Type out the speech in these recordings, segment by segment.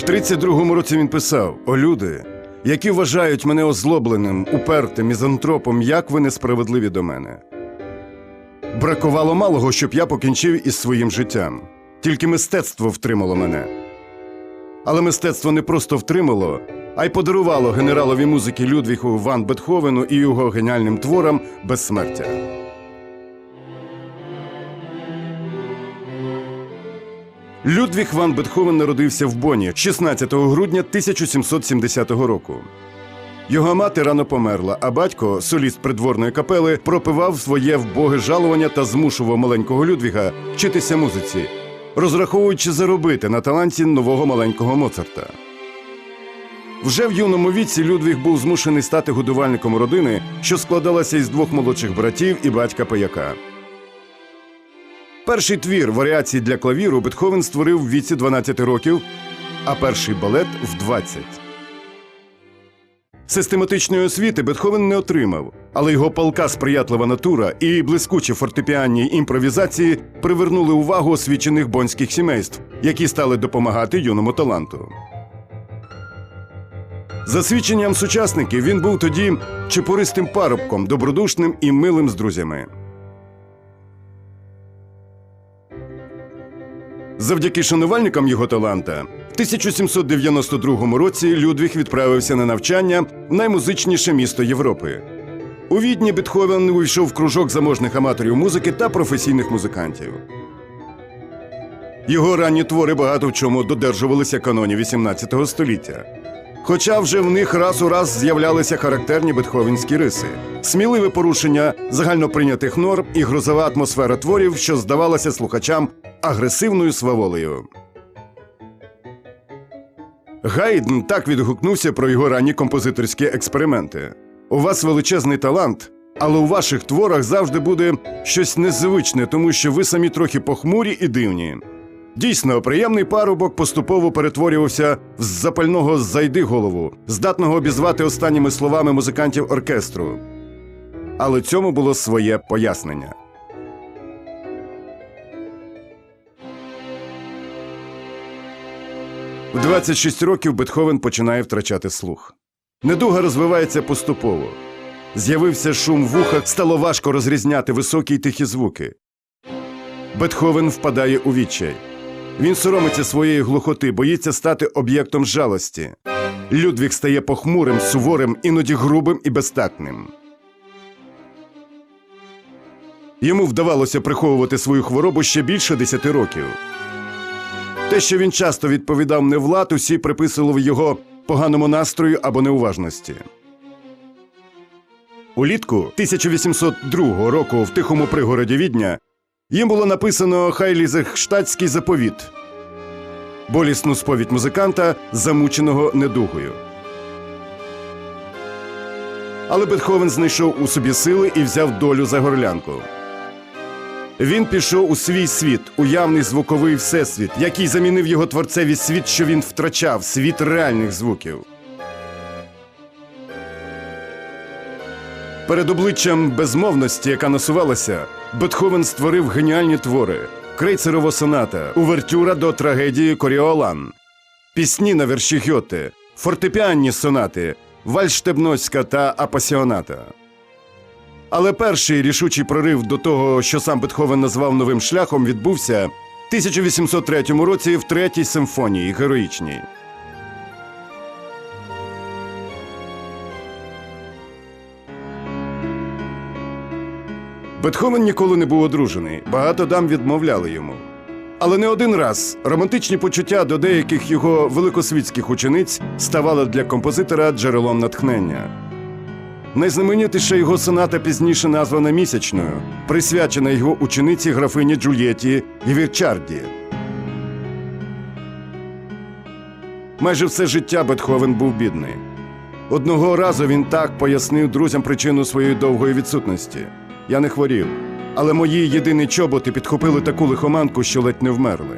В 32-му році він писав: О, люди, які вважають мене озлобленим, упертим, мізантропом, як ви несправедливі до мене. Бракувало малого, щоб я покінчив із своїм життям. Тільки мистецтво втримало мене. Але мистецтво не просто втримало, а й подарувало генералові музики Людвігу Ван Бетховену і його геніальним творам безсмертя. Людвіг Ван Бетховен народився в Боні 16 грудня 1770 року. Його мати рано померла, а батько, соліст придворної капели, пропивав своє вбоге жалування та змушував маленького Людвіга вчитися музиці, розраховуючи заробити на таланті нового маленького Моцарта. Вже в юному віці Людвіг був змушений стати годувальником родини, що складалася із двох молодших братів і батька пияка. Перший твір варіації для клавіру Бетховен створив в віці 12 років, а перший балет в 20. Систематичної освіти Бетховен не отримав, але його палка сприятлива натура і блискучі фортепіанні імпровізації привернули увагу освічених бонських сімейств, які стали допомагати юному таланту. За свідченням сучасників, він був тоді чепуристим парубком, добродушним і милим з друзями. Завдяки шанувальникам його таланта, в 1792 році Людвіг відправився на навчання в наймузичніше місто Європи. У Відні Бетховен увійшов в кружок заможних аматорів музики та професійних музикантів. Його ранні твори багато в чому додержувалися канонів XVIII століття. Хоча вже в них раз у раз з'являлися характерні бетховенські риси, сміливе порушення загальноприйнятих норм і грозова атмосфера творів, що здавалася слухачам агресивною сваволею. Гайден так відгукнувся про його ранні композиторські експерименти. У вас величезний талант, але у ваших творах завжди буде щось незвичне, тому що ви самі трохи похмурі і дивні. Дійсно, приємний парубок поступово перетворювався в запального зайди голову, здатного обізвати останніми словами музикантів оркестру. Але цьому було своє пояснення. В 26 років Бетховен починає втрачати слух. Недуга розвивається поступово. З'явився шум в вухах, стало важко розрізняти високі й тихі звуки. Бетховен впадає у відчай. Він соромиться своєї глухоти, боїться стати об'єктом жалості. Людвіг стає похмурим, суворим, іноді грубим і безтактним. Йому вдавалося приховувати свою хворобу ще більше десяти років. Те, що він часто відповідав невлад, усі приписували його поганому настрою або неуважності. Улітку 1802 року в тихому пригороді Відня їм було написано Хайлізехштатський заповіт болісну сповідь музиканта, замученого недугою. Але Бетховен знайшов у собі сили і взяв долю за горлянку. Він пішов у свій світ, уявний звуковий всесвіт, який замінив його творцеві світ, що він втрачав, світ реальних звуків. Перед обличчям безмовності, яка насувалася, Бетховен створив геніальні твори: Крейцерова соната, увертюра до трагедії Коріолан, пісні на вірші Гьоте, фортепіанні сонати, Вальштебноська та Апасіоната. Але перший рішучий прорив до того, що сам Бетховен назвав новим шляхом, відбувся в 1803 році в третій симфонії героїчній. Бетховен ніколи не був одружений, багато дам відмовляли йому. Але не один раз романтичні почуття до деяких його великосвітських учениць ставали для композитора джерелом натхнення. Найзнаменітіша його соната пізніше названа місячною, присвячена його учениці графині Джульєті Гівірчарді. Майже все життя Бетховен був бідний. Одного разу він так пояснив друзям причину своєї довгої відсутності. Я не хворів, але мої єдині чоботи підхопили таку лихоманку, що ледь не вмерли.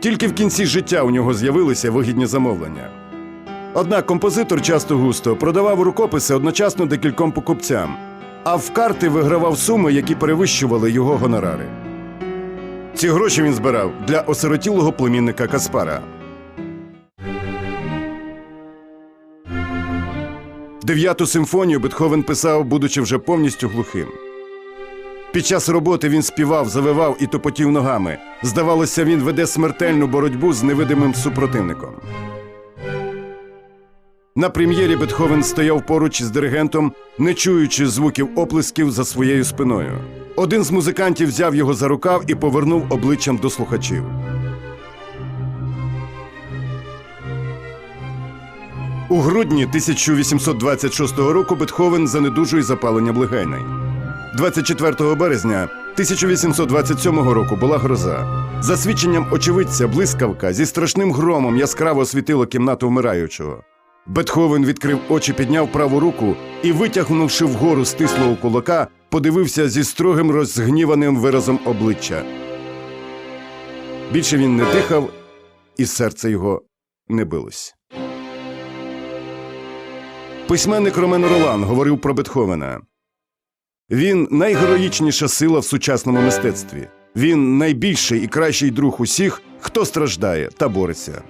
Тільки в кінці життя у нього з'явилися вигідні замовлення. Однак композитор часто густо продавав рукописи одночасно декільком покупцям, а в карти вигравав суми, які перевищували його гонорари. Ці гроші він збирав для осиротілого племінника Каспара. Дев'яту симфонію Бетховен писав, будучи вже повністю глухим. Під час роботи він співав, завивав і топотів ногами. Здавалося, він веде смертельну боротьбу з невидимим супротивником. На прем'єрі Бетховен стояв поруч із диригентом, не чуючи звуків оплесків за своєю спиною. Один з музикантів взяв його за рукав і повернув обличчям до слухачів. У грудні 1826 року Бетховен занедужує запаленням легеней. 24 березня 1827 року була гроза. За свідченням очевидця, блискавка зі страшним громом яскраво освітило кімнату вмираючого. Бетховен відкрив очі, підняв праву руку і, витягнувши вгору стислого кулака, подивився зі строгим розгніваним виразом обличчя. Більше він не дихав, і серце його не билось. Письменник Ромен Ролан говорив про Бетховена. Він найгероїчніша сила в сучасному мистецтві. Він найбільший і кращий друг усіх, хто страждає та бореться.